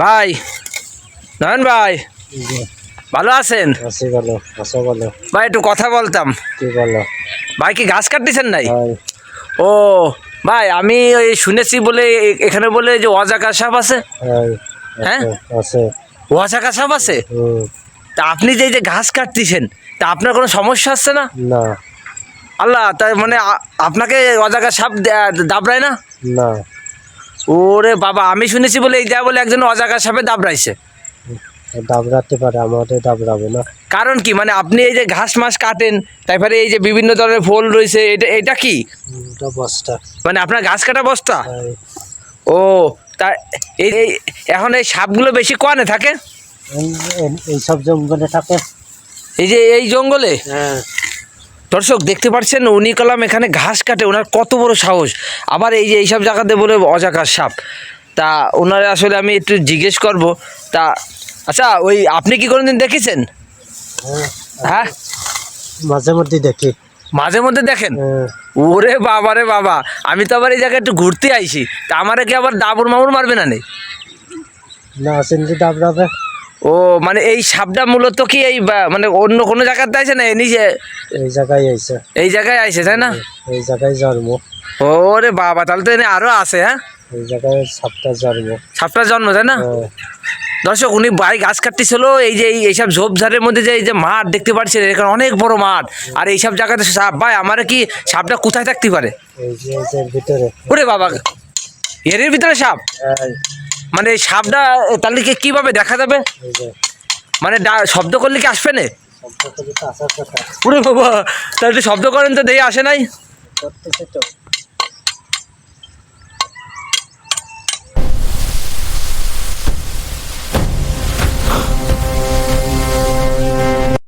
ভাই নয়ন ভাই ভালো আছেন? আছি বলো আসো বলো ভাই একটু কথা বলতাম। কি বলো? ভাই কি ঘাস কাটতেছেন নাই? ও ভাই আমি ওই শুনেছি বলে এখানে বলে যে অজাকা সাপ আছে। হয়? আছে, আছে। অজাকা সাপ আছে? তা আপনি যে যে ঘাস কাটতেছেন তা আপনার কোনো সমস্যা হচ্ছে না? না। আল্লাহ তাই মানে আপনাকে অজাকা সাপ দাবড়ায় না? না। ওরে বাবা আমি শুনেছি বলে এই যা বলে একজন অজাকা সাপে দাবড়াইছে। দাবড়াতে পারে আমাদের দাবড়াবে না। কারণ কি? মানে আপনি এই যে ঘাস মাস কাটেন তারপরে এই যে বিভিন্ন ধরনের ফুল রয়েছে এটা এটা কি? বস্তা। মানে আপনার ঘাস কাটা বস্তা? ও তা এই এখন এই সাপগুলো বেশি কনে থাকে? এই- এইসব জঙ্গলে থাকে। এই যে এই জঙ্গলে? হ্যাঁ। দর্শক দেখতে পাচ্ছেন উনি কলাম এখানে ঘাস কাটে ওনার কত বড় সাহস। আবার এই যে এইসব জায়গাতে বলে অজাকার সাপ। তা ওনারা আসলে আমি একটু জিজ্ঞেস করব তা আচ্ছা ওই আপনি কি কোনোদিন দেখেছেন? হ্যাঁ। হ্যাঁ? মাঝে মধ্যে দেখি। মাঝে মধ্যে দেখেন? হ্যাঁ, ওরে বাবা রে বাবা আমি তো আবার এই জায়গায় একটু ঘুরতে আইছি তা আমারে কি আবার দাবুর মামুর মারবে না নেই না চিনতে দাবড়াবে। ও মানে এই সাপটা মূলত কি এই মানে অন্য কোনো জায়গাতে আছে না নিজে? এই জায়গায় আইছে। এই জায়গায় আইছে তাই না? এই জায়গায় জন্ম। ওরে বাবা তাহলে তো এনে আরও আছে হ্যাঁ? এই জায়গায় সাতটা জন্ম। সাপটা জন্ম তাই না? হ্যাঁ, দর্শক উনি বাই গাছ কাটতেছিল এই যে এই- এইসব ঝোপঝাড়ের মধ্যে যে এই যে মাঠ দেখতে পাচ্ছেন এখানে অনেক বড় মাঠ। আর এইসব জায়গাতে সাপ ভাই আমার কি সাপটা কোথায় থাকতে পারে? এই যে এই যে ভিতরে। ওরে বাবা এর ভিতরে সাপ? হ্যাঁ, মানে এই সাপটা তাহলে কি কীভাবে দেখা যাবে? মানে শব্দ করলে কি আসবে না? শব্দ করে তো আসার কথা। ওরে বাবা তাহলে শব্দ করেন তো দেখে আসে নাই।